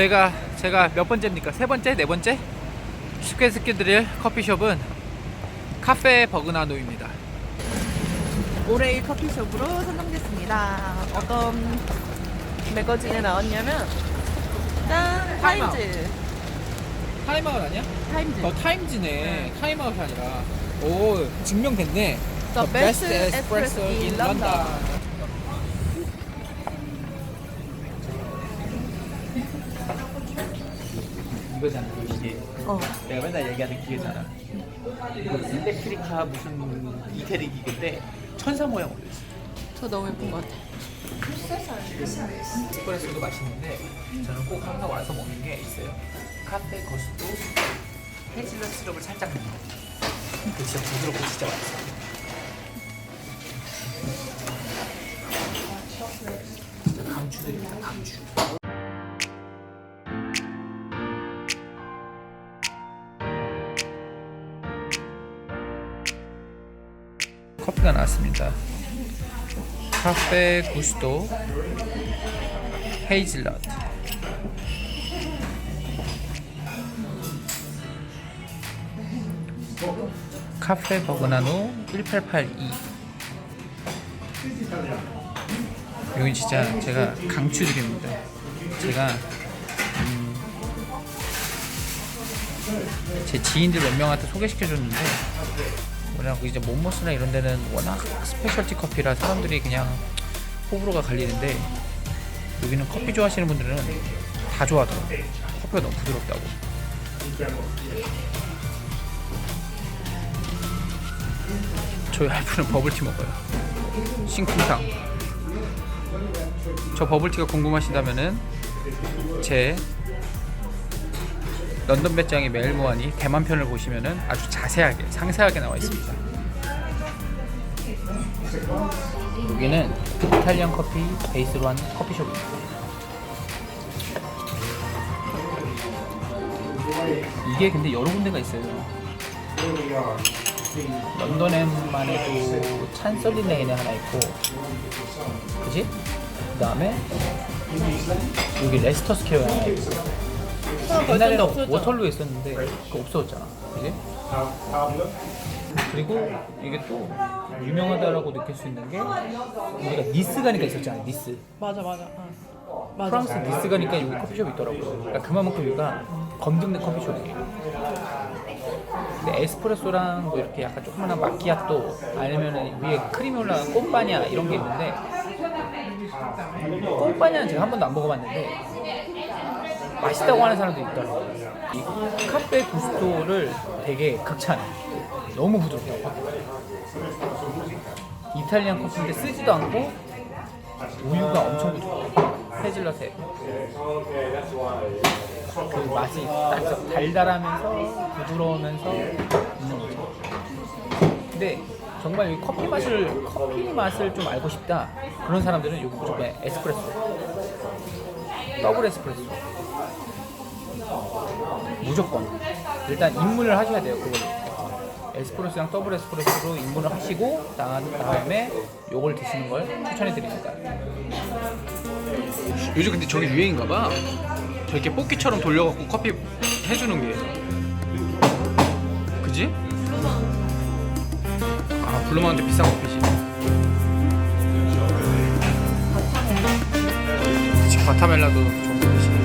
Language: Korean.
저희가 제가 몇 번째입니까? 세 번째, 네 번째? 쉽게 스키드릴 커피숍은 카페 버그나노입니다. 올해의 커피숍으로 선정됐습니다. 어떤 매거진에 나왔냐면 짠! 타임즈! 타임아웃 아니야? 타임즈! 어 타임즈네. 타임아웃이 아니라. 오 증명됐네. The best espresso in London. 이거잖아 이게. 어. 내가 맨날 얘기하는 기계잖아. 이거 일렉트리카 무슨 이태리 기계인데 천사 모양 올려 있어. 저 너무 예쁜 것 같아. 에스프레소도 맛있는데 저는 꼭 항상 와서 먹는 게 있어요. 카페 거스도 헤이즐넛 시럽을 살짝 넣는 거. 그 진짜 부드럽고 진짜 맛있어. 진짜 강추드립니다. 강추. 커피가 나왔습니다. 카페 구스도 헤이즐넛. 카페 버그나노 1882 여기 진짜 제가 강추드립니다. 제가 음, 제 지인들 몇 명한테 소개시켜줬는데 워낙 이제 몬모스나 이런 데는 워낙 스페셜티 커피라 사람들이 그냥 호불호가 갈리는데 여기는 커피 좋아하시는 분들은 다 좋아하더라고요. 커피가 너무 부드럽다고. 저희 와이프는 버블티 먹어요. 싱쿵탕. 저 버블티가 궁금하시다면은 제 런던 배짱의 매일 모아니 대만 편을 보시면은 아주 자세하게 상세하게 나와 있습니다. 여기는 이탈리안 커피 베이스로 한 커피숍입니다. 이게 근데 여러 군데가 있어요. 런던에만 해도 찬설리 레인에 하나 있고, 그지? 그 다음에 여기 레스터 스퀘어에 하나 있고. 옛날에는 워털루에 있었는데 그거 없어졌잖아. 그지? 그리고 이게 또 유명하다라고 느낄 수 있는 게 우리가 니스 가니까 있었잖아. 니스. 맞아, 맞아. 어. 맞아. 프랑스 니스 가니까 여기 커피숍이 있더라고요. 그러니까 그만큼 여기가 검증된 커피숍이에요. 근데 에스프레소랑 뭐 이렇게 약간 조그만한 마키아또 아니면 위에 크림이 올라간 꼼바냐 이런 게 있는데 꼼바냐는 제가 한 번도 안 먹어봤는데 맛있다고 하는 사람도 있더라고요. 이 카페 구스토를 되게 극찬해. 너무 부드럽다고. 이탈리안 커피인데 쓰지도 않고 우유가 엄청 부드러워. 헤즐넛에 그 맛이 딱 달달하면서 부드러우면서 있는 거죠. 근데 정말 이 커피 맛을 커피 맛을 좀 알고 싶다 그런 사람들은 여기 무조건 에스프레소 더블 에스프레소 무조건. 일단 입문을 하셔야 돼요 그걸로 에스프레소랑 더블 에스프레소로 입문을 하시고 다- 다음에 요걸 드시는 걸 추천해 드립니다. 요즘 근데 저게 유행인가 봐. 저렇게 뽑기처럼 돌려갖고 커피 해주는 게. 그지? 아 블루마운트 비싼 커피지. 그치 바타멜라도 좋은 커피지